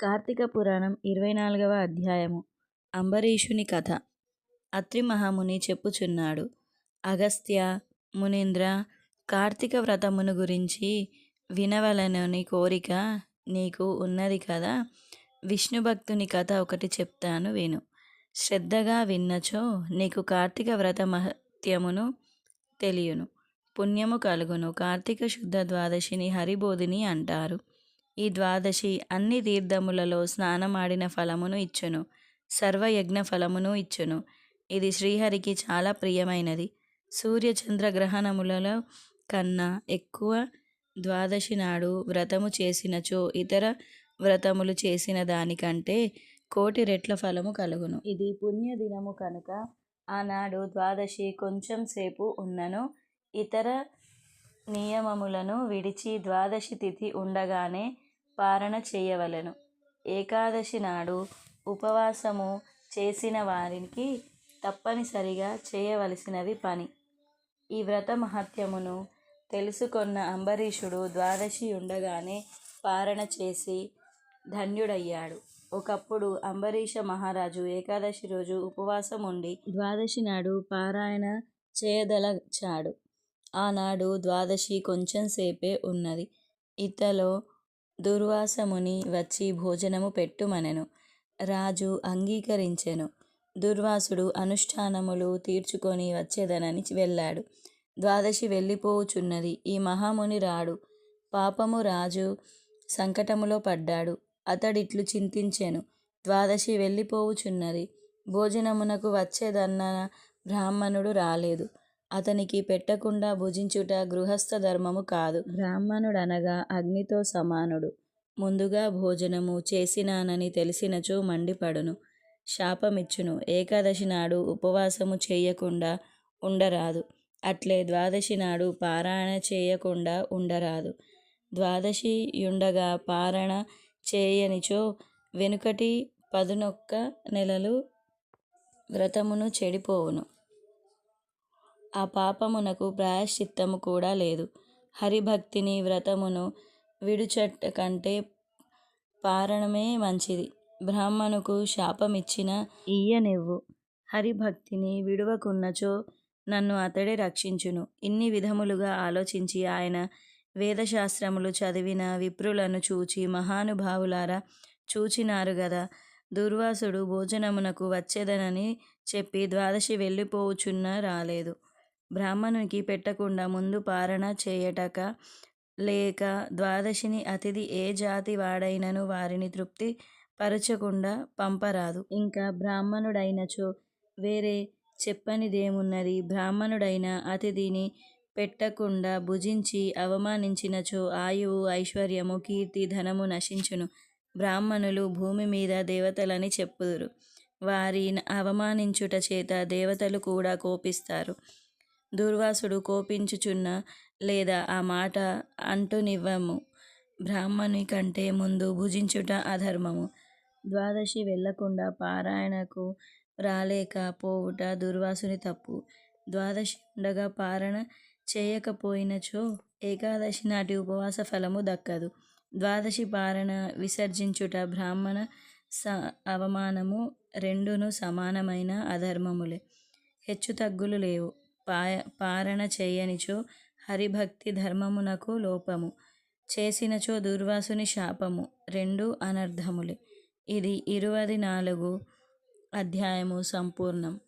కార్తీక పురాణం ఇరవై నాలుగవ అధ్యాయము. అంబరీషుని కథ. అత్రి మహాముని చెప్పుచున్నాడు. అగస్త్య మునీంద్ర కార్తీక వ్రతమును గురించి వినవలనని కోరిక నీకు ఉన్నది కదా? విష్ణు భక్తుని కథ ఒకటి చెప్తాను విను. శ్రద్ధగా విన్నచో నీకు కార్తీక వ్రత మహత్యమును తెలియను. పుణ్యము కలుగును. కార్తీక శుద్ధ ద్వాదశిని హరిబోధిని అంటారు. ఈ ద్వాదశి అన్ని తీర్థములలో స్నానమాడిన ఫలమును ఇచ్చును సర్వయజ్ఞ ఫలమును ఇచ్చును. ఇది శ్రీహరికి చాలా ప్రియమైనది. సూర్యచంద్ర గ్రహణములలో కన్నా ఎక్కువ ద్వాదశి నాడు వ్రతము చేసినచో ఇతర వ్రతములు చేసిన దానికంటే కోటి రెట్ల ఫలము కలుగును. ఇది పుణ్యదినము కనుక ఆనాడు ద్వాదశి కొంచెం సేపు ఉన్నను. ఇతర నియమములను విడిచి ద్వాదశి తిథి ఉండగానే పారణ చేయవలెను. ఏకాదశి నాడు ఉపవాసము చేసిన వారికి తప్పనిసరిగా చేయవలసినవి పని. ఈ వ్రత మహత్యమును తెలుసుకున్న అంబరీషుడు ద్వాదశి ఉండగానే పారణ చేసి ధన్యుడయ్యాడు. ఒకప్పుడు అంబరీష మహారాజు ఏకాదశి రోజు ఉపవాసం ఉండి ద్వాదశి నాడు పారాయణ చేయదలచాడు. ఆనాడు ద్వాదశి కొంచెం సేపే ఉన్నది. ఇతలో దుర్వాసముని వచ్చి భోజనము పెట్టుమనెను. రాజు అంగీకరించెను. దుర్వాసుడు అనుష్ఠానములు తీర్చుకొని వచ్చేదనని వెళ్ళాడు. ద్వాదశి వెళ్ళిపోవుచున్నది ఈ మహాముని రాడు. పాపము రాజు సంకటములో పడ్డాడు. అతడిట్లు చింతించెను. ద్వాదశి వెళ్ళిపోవుచున్నది. భోజనమునకు వచ్చేదన్న బ్రాహ్మణుడు రాలేదు. అతనికి పెట్టకుండా భుజించుట గృహస్థ ధర్మము కాదు. బ్రాహ్మణుడనగా అగ్నితో సమానుడు. ముందుగా భోజనము చేసినానని తెలిసినచో మండిపడును. శాపమిచ్చును. ఏకాదశి నాడు ఉపవాసము చేయకుండా ఉండరాదు. అట్లే ద్వాదశి నాడు పారాయణ చేయకుండా ఉండరాదు. ద్వాదశి యుండగా పారణ చేయనిచో వెనుకటి పదునొక్క నెలలు వ్రతమును చెడిపోవును. ఆ పాపమునకు ప్రాయశ్చిత్తము కూడా లేదు. హరిభక్తిని వ్రతమును విడుచట కంటే పారణమే మంచిది. బ్రాహ్మణుకు శాపమిచ్చిన ఇయ్యనివ్వు హరిభక్తిని విడువకున్నచో నన్ను అతడే రక్షించును. ఇన్ని విధములుగా ఆలోచించి ఆయన వేదశాస్త్రములు చదివిన విప్రులను చూచి మహానుభావులారా చూచినారు గదా! దుర్వాసుడు భోజనమునకు వచ్చేదనని చెప్పి ద్వాదశి వెళ్ళిపోవుచున్న రాలేదు. బ్రాహ్మణునికి పెట్టకుండా ముందు పారణ చేయటక లేక ద్వాదశిని అతిథి ఏ జాతి వాడైనను వారిని తృప్తి పరచకుండా పంపరాదు. ఇంకా బ్రాహ్మణుడైనచో వేరే చెప్పనిదేమున్నది? బ్రాహ్మణుడైన అతిథిని పెట్టకుండా భుజించి అవమానించినచో ఆయువు ఐశ్వర్యము కీర్తి ధనము నశించును. బ్రాహ్మణులు భూమి మీద దేవతలని చెప్పుదురు. వారి అవమానించుట చేత దేవతలు కూడా కోపిస్తారు. దుర్వాసుడు కోపించుచున్న లేదా ఆ మాట అంటునివ్వము. బ్రాహ్మణి కంటే ముందు భుజించుట అధర్మము. ద్వాదశి వెళ్ళకుండా పారాయణకు రాలేక పోవుట దుర్వాసుని తప్పు. ద్వాదశి ఉండగా పారణ చేయకపోయినచో ఏకాదశి నాటి ఉపవాస ఫలము దక్కదు. ద్వాదశి పారణ విసర్జించుట బ్రాహ్మణ స అవమానము రెండును సమానమైన అధర్మములే. హెచ్చుతగ్గులు లేవు. పారణ చేయనిచో హరిభక్తి ధర్మమునకు లోపము. చేసినచో దుర్వాసుని శాపము. రెండు అనర్థములే ఇది ఇరవై నాలుగు అధ్యాయము సంపూర్ణం.